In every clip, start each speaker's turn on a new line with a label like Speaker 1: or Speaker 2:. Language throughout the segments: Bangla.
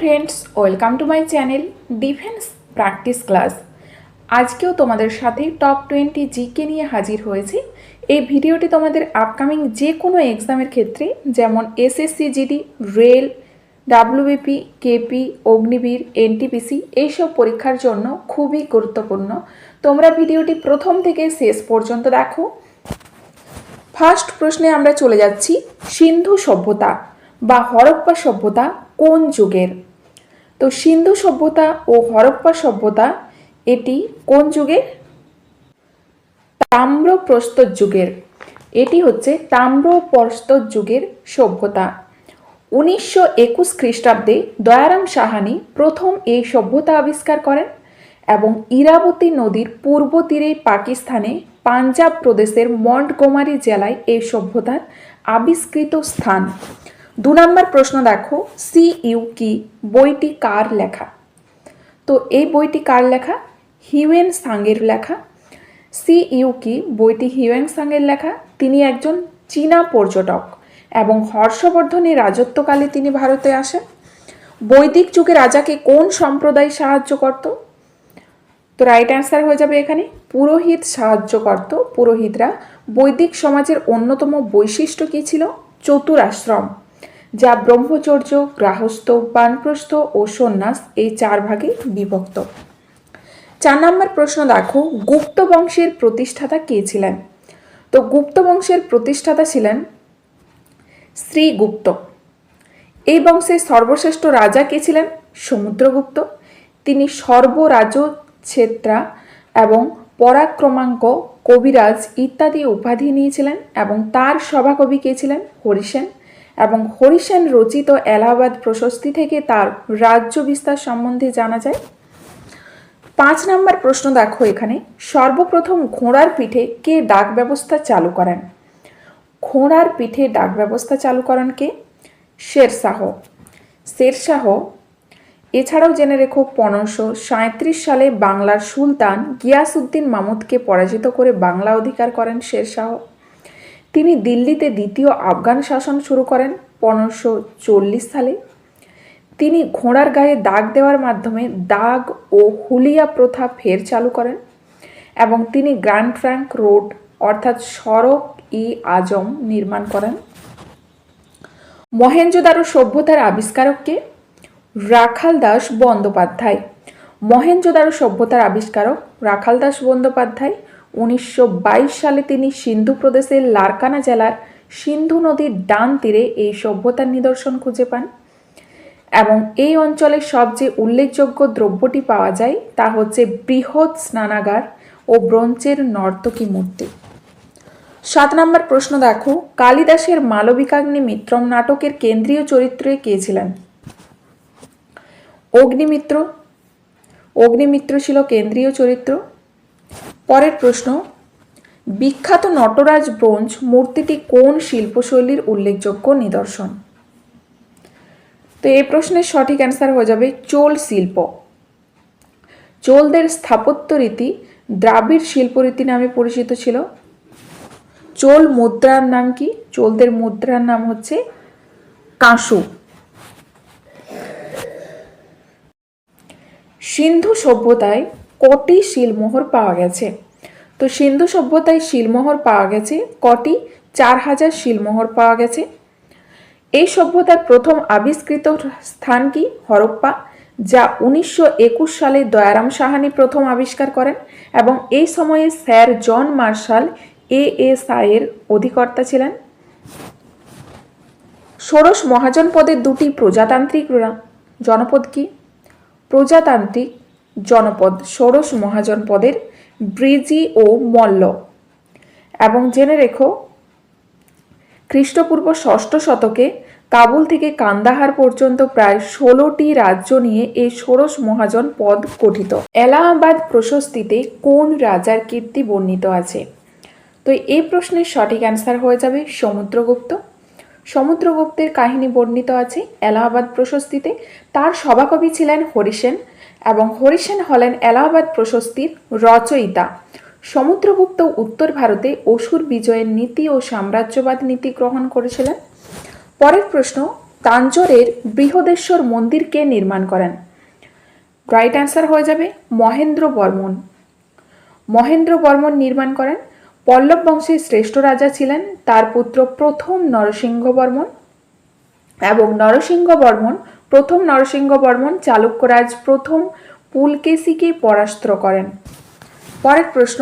Speaker 1: Friends welcome to my channel defence practice class আজকেও তোমাদের সাথে টপ টোয়েন্টি জিকে নিয়ে হাজির হয়েছি। এই ভিডিওটি তোমাদের আপকামিং যে কোনো এক্সামের ক্ষেত্রে, যেমন SSC GD rail WBP KP Agniveer NTPC এইসব পরীক্ষার জন্য খুবই গুরুত্বপূর্ণ। তোমরা ভিডিওটি প্রথম থেকে শেষ পর্যন্ত দেখো। ফার্স্ট প্রশ্নে আমরা চলে যাচ্ছি, সিন্ধু সভ্যতা বা হরপ্পা সভ্যতা কোন যুগের? তো সিন্ধু সভ্যতা ও হরপ্পা সভ্যতা, এটি কোন যুগের তাম্রপ্রস্তর যুগের। এটি হচ্ছে তাম্রপ্রস্তর যুগের সভ্যতা। উনিশশো একুশ খ্রিস্টাব্দে দয়ারাম সাহানি প্রথম এই সভ্যতা আবিষ্কার করেন এবং ইরাবতী নদীর পূর্ব তীরে পাকিস্তানে পাঞ্জাব প্রদেশের মন্টগোমারি জেলায় এই সভ্যতার আবিষ্কৃত স্থান। দু নম্বর প্রশ্ন দেখো, সি ইউ কি বইটি কার লেখা? তো এই বইটি কার লেখা? হিউয়েন সাংয়ের লেখা। সি ইউ কি বইটি হিউয়েন সাংয়ের লেখা? তিনি একজন চীনা পর্যটক এবং হর্ষবর্ধনের রাজত্বকালে তিনি ভারতে আসেন। বৈদিক যুগে রাজাকে কোন সম্প্রদায় সাহায্য করত? তো রাইট অ্যান্সার হয়ে যাবে এখানে। পুরোহিত সাহায্য করত। পুরোহিতরা বৈদিক সমাজের অন্যতম বৈশিষ্ট্য কী ছিল? চতুরাশ্রম। যা ব্রহ্মচর্য গ্রাহস্থ বানপ্রস্থ ও সন্ন্যাস এই চার ভাগে বিভক্ত। চার নম্বর প্রশ্ন দেখো, গুপ্ত বংশের প্রতিষ্ঠাতা কে ছিলেন? তো গুপ্ত বংশের প্রতিষ্ঠাতা ছিলেন শ্রীগুপ্ত এই বংশের সর্বশ্রেষ্ঠ রাজা কে ছিলেন? সমুদ্রগুপ্ত। তিনি সর্বরাজ ছেত্রা এবং পরাক্রমাঙ্ক, কবিরাজ ইত্যাদি উপাধি নিয়েছিলেন এবং তার সভাকবি কে ছিলেন? হরিসেন। এবং হরিসেন রচিত এলাহাবাদ প্রশস্তি থেকে তার রাজ্য বিস্তার সম্বন্ধে জানা যায়। পাঁচ নম্বর প্রশ্ন দেখো এখানে। সর্বপ্রথম ঘোড়ার পিঠে কে ডাক ব্যবস্থা চালু করেন? ঘোড়ার পিঠে ডাক ব্যবস্থা চালু করেন কে? শেরশাহ শেরশাহ এছাড়াও জেনে রেখো পনেরোশো সাঁত্রিশ সালে বাংলার সুলতান গিয়াসউদ্দিন মামুদকে পরাজিত করে বাংলা অধিকার করেন শেরশাহ তিনি দিল্লিতে দ্বিতীয় আফগান শাসন শুরু করেন পনেরোশো চল্লিশ সালে। তিনি ঘোড়ার গায়ে দাগ দেওয়ার মাধ্যমে দাগ ও হুলিয়া প্রথা ফের চালু করেন এবং তিনি গ্র্যান্ড ট্র্যাঙ্ক রোড অর্থাৎ সড়ক ই আজম নির্মাণ করেন। মহেঞ্জোদারো সভ্যতার আবিষ্কারককে রাখাল দাস বন্দ্যোপাধ্যায়। মহেঞ্জোদারো সভ্যতার আবিষ্কারক রাখাল দাস বন্দ্যোপাধ্যায় উনিশশো বাইশ সালে তিনি সিন্ধু প্রদেশের লারকানা জেলার সিন্ধু নদীর ডান তীরে এই সভ্যতার নিদর্শন খুঁজে পান। এবং এই অঞ্চলের সবচেয়ে উল্লেখযোগ্য দ্রব্যটি পাওয়া যায় তা হচ্ছে বৃহৎ স্নানাগার ও ব্রোঞ্চের নর্তকী মূর্তি। সাত নম্বর প্রশ্ন দেখো, কালিদাসের মালবিকাগ্নি মিত্রম নাটকের কেন্দ্রীয় চরিত্রে কে ছিলেন? অগ্নিমিত্র। অগ্নিমিত্র ছিল কেন্দ্রীয় চরিত্র। পরের প্রশ্ন, বিখ্যাত নটরাজ ব্রোঞ্জ মূর্তিটি কোন শিল্পশৈলীর উল্লেখযোগ্য নিদর্শন? তো এই প্রশ্নের সঠিক অ্যান্সার হয়ে যাবে চোল শিল্প। চোলদের স্থাপত্য রীতি দ্রাবিড় শিল্পরীতি নামে পরিচিত ছিল। চোল মুদ্রার নাম কি? চোলদের মুদ্রার নাম হচ্ছে কাঁসু। সিন্ধু সভ্যতায় কটি শিলমোহর পাওয়া গেছে? তো সিন্ধু সভ্যতায় শিলমোহর পাওয়া গেছে কটি? চার হাজার শিলমোহর পাওয়া গেছে। এই সভ্যতার প্রথম আবিষ্কৃত স্থান কি? হরপ্পা, যা উনিশশো একুশ সালে দয়ারাম সাহানি প্রথম আবিষ্কার করেন এবং এই সময়ে স্যার জন মার্শাল এএসআইয়ের অধিকর্তা ছিলেন। ষোড়শ মহাজন পদের দুটি প্রজাতান্ত্রিক জনপদ কি? প্রজাতান্ত্রিক জনপদ, ষোড়শ মহাজন পদের ব্রিজি ও মল্ল। এবং জেনে রেখো, খ্রিস্টপূর্ব ষষ্ঠ শতকে কাবুল থেকে কান্দাহার পর্যন্ত প্রায় ষোলোটি রাজ্য নিয়ে এই ষোড়শ মহাজন পদ গঠিত। এলাহাবাদ প্রশস্তিতে কোন রাজার কীর্তি বর্ণিত আছে? তো এই প্রশ্নের সঠিক অ্যান্সার হয়ে যাবে সমুদ্রগুপ্ত। সমুদ্রগুপ্তের কাহিনী বর্ণিত আছে এলাহাবাদ প্রশস্তিতে। তার সভাকবি ছিলেন হরিসেন। এবং হরিসেন হলেন এলাহাবাদ প্রশস্তির রচয়িতা। সমুদ্রগুপ্ত উত্তর ভারতে অসুর বিজয়ের নীতি ও সাম্রাজ্যবাদ নীতি গ্রহণ করেছিলেন। পরের প্রশ্ন, তাঞ্জোরের বৃহদেশ্বর মন্দির কে নির্মাণ করেন? রাইট অ্যান্সার হয়ে যাবে মহেন্দ্র বর্মন। মহেন্দ্র বর্মন নির্মাণ করেন। পল্লব বংশের শ্রেষ্ঠ রাজা ছিলেন, তার পুত্র প্রথম নরসিংহ বর্মন এবং নরসিংহ বর্মন প্রথম নরসিংহ বর্মন চালুক্যরাজ প্রথম পুলকেশিকে পরাস্ত করেন। পরের প্রশ্ন,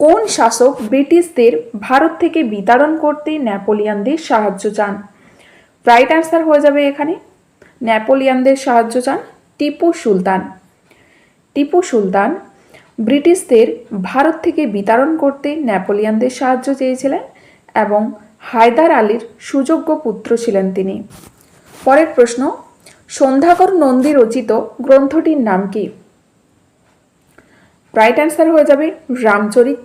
Speaker 1: কোন শাসক ব্রিটিশদের ভারত থেকে বিতাড়ন করতে নেপোলিয়ানদের সাহায্য চান? রাইট অ্যান্সার হয়ে যাবে এখানে। নেপোলিয়ানদের সাহায্য চান টিপু সুলতান। টিপু সুলতান ব্রিটিশদের ভারত থেকে বিতাড়ন করতে নেপোলিয়ানদের সাহায্য চেয়েছিলেন এবং হায়দার আলীর সুযোগ্য পুত্র ছিলেন তিনি। পরের প্রশ্ন সন্ধ্যাকর নন্দী রচিত গ্রন্থটির নাম কি? রাইট অ্যান্সার হয়ে যাবে রামচরিত।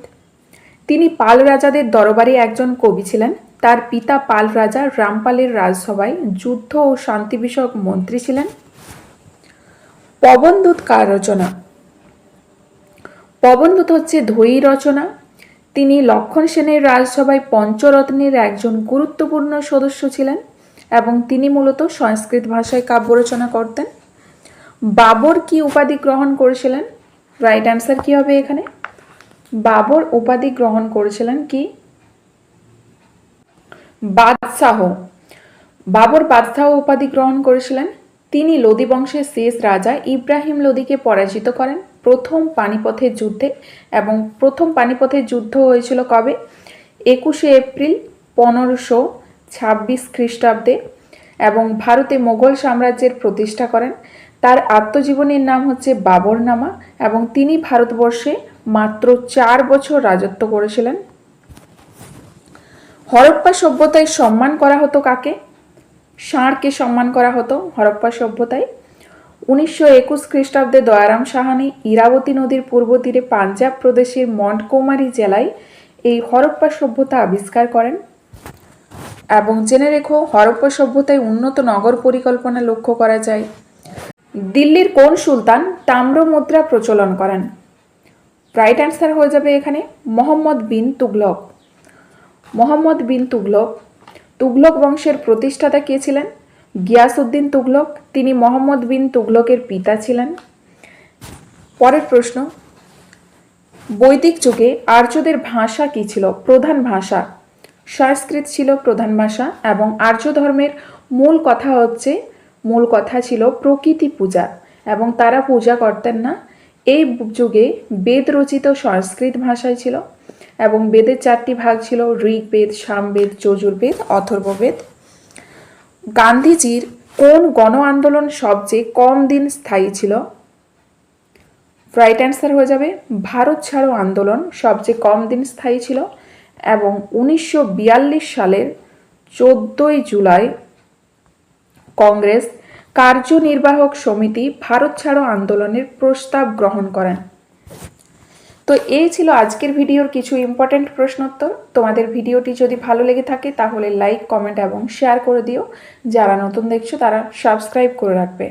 Speaker 1: তিনি পাল রাজাদের দরবারে একজন কবি ছিলেন। তার পিতা পাল রাজা রামপালের রাজসভায় যুদ্ধ ও শান্তি বিষয়ক মন্ত্রী ছিলেন। পবনদূত কার রচনা? পবনদূত হচ্ছে ধৈ রচনা। তিনি লক্ষণ সেনের রাজসভায় পঞ্চরত্নের একজন গুরুত্বপূর্ণ সদস্য ছিলেন। এবং তিনি মূলত সংস্কৃত ভাষায় কাব্য রচনা করতেন। বাবর কি উপাধি গ্রহণ করেছিলেন? রাইট অ্যান্সার কি হবে এখানে? বাবর উপাধি গ্রহণ করেছিলেন কি? বাদশাহ। বাবর বাদশাহ উপাধি গ্রহণ করেছিলেন। তিনি লোদি বংশের শেষ রাজা ইব্রাহিম লোদিকে পরাজিত করেন। প্রথম পানিপথের যুদ্ধে এবং প্রথম পানিপথের যুদ্ধ হয়েছিল কবে? একুশে এপ্রিল পনেরোশো ছাব্বিশ খ্রিস্টাব্দে এবং ভারতে মোগল সাম্রাজ্যের প্রতিষ্ঠা করেন। তার আত্মজীবনীর নাম হচ্ছে বাবরনামা এবং তিনি ভারতবর্ষে মাত্র চার বছর রাজত্ব করেছিলেন। হরপ্পা সভ্যতায় সম্মান করা হতো কাকে? ষাঁড়কে সম্মান করা হতো হরপ্পা সভ্যতায়। উনিশশো একুশ খ্রিস্টাব্দে দয়ারাম সাহানি ইরাবতী নদীর পূর্ব তীরে পাঞ্জাব প্রদেশের মন্টকৌমারী জেলায় এই হরপ্পা সভ্যতা আবিষ্কার করেন। এবং জেনে রেখো, হরপ্পা সভ্যতায় উন্নত নগর পরিকল্পনা লক্ষ্য করা যায়। দিল্লির কোন সুলতান তাম্র মুদ্রা প্রচলন করেন? রাইট অ্যান্সার হয়ে যাবে এখানে, মোহাম্মদ বিন তুগলক। মোহাম্মদ বিন তুগলক তুগলক বংশের প্রতিষ্ঠাতা কে ছিলেন? গিয়াসউদ্দিন তুগলক, তিনি মোহাম্মদ বিন তুগলকের পিতা ছিলেন। পরের প্রশ্ন, বৈদিক যুগে আর্যদের ভাষা কি ছিল? প্রধান ভাষা সংস্কৃত ছিল প্রধান ভাষা এবং আর্য ধর্মের মূল কথা হচ্ছে, মূল কথা ছিল প্রকৃতি পূজা এবং তারা পূজা করতেন না। এই যুগে বেদ রচিত সংস্কৃত ভাষায় ছিল এবং বেদের চারটি ভাগ ছিল ঋগ্বেদ, সামবেদ, যজুর্বেদ, অথর্ববেদ। গান্ধীজির কোন গণ আন্দোলন সবচেয়ে কম দিন স্থায়ী ছিল? রাইট অ্যান্সার হয়ে যাবে, ভারত ছাড়ো আন্দোলন সবচেয়ে কম দিন স্থায়ী ছিল। এবং উনিশশো বিয়াল্লিশ সালের চোদ্দোই জুলাই কংগ্রেস কার্যনির্বাহক সমিতি ভারত ছাড়ো আন্দোলনের প্রস্তাব গ্রহণ করেন। তো এই ছিল আজকের ভিডিওর কিছু ইম্পর্ট্যান্ট প্রশ্নোত্তর। তোমাদের ভিডিওটি যদি ভালো লেগে থাকে তাহলে লাইক কমেন্ট এবং শেয়ার করে দিও। যারা নতুন দেখছ তারা সাবস্ক্রাইব করে রাখবে।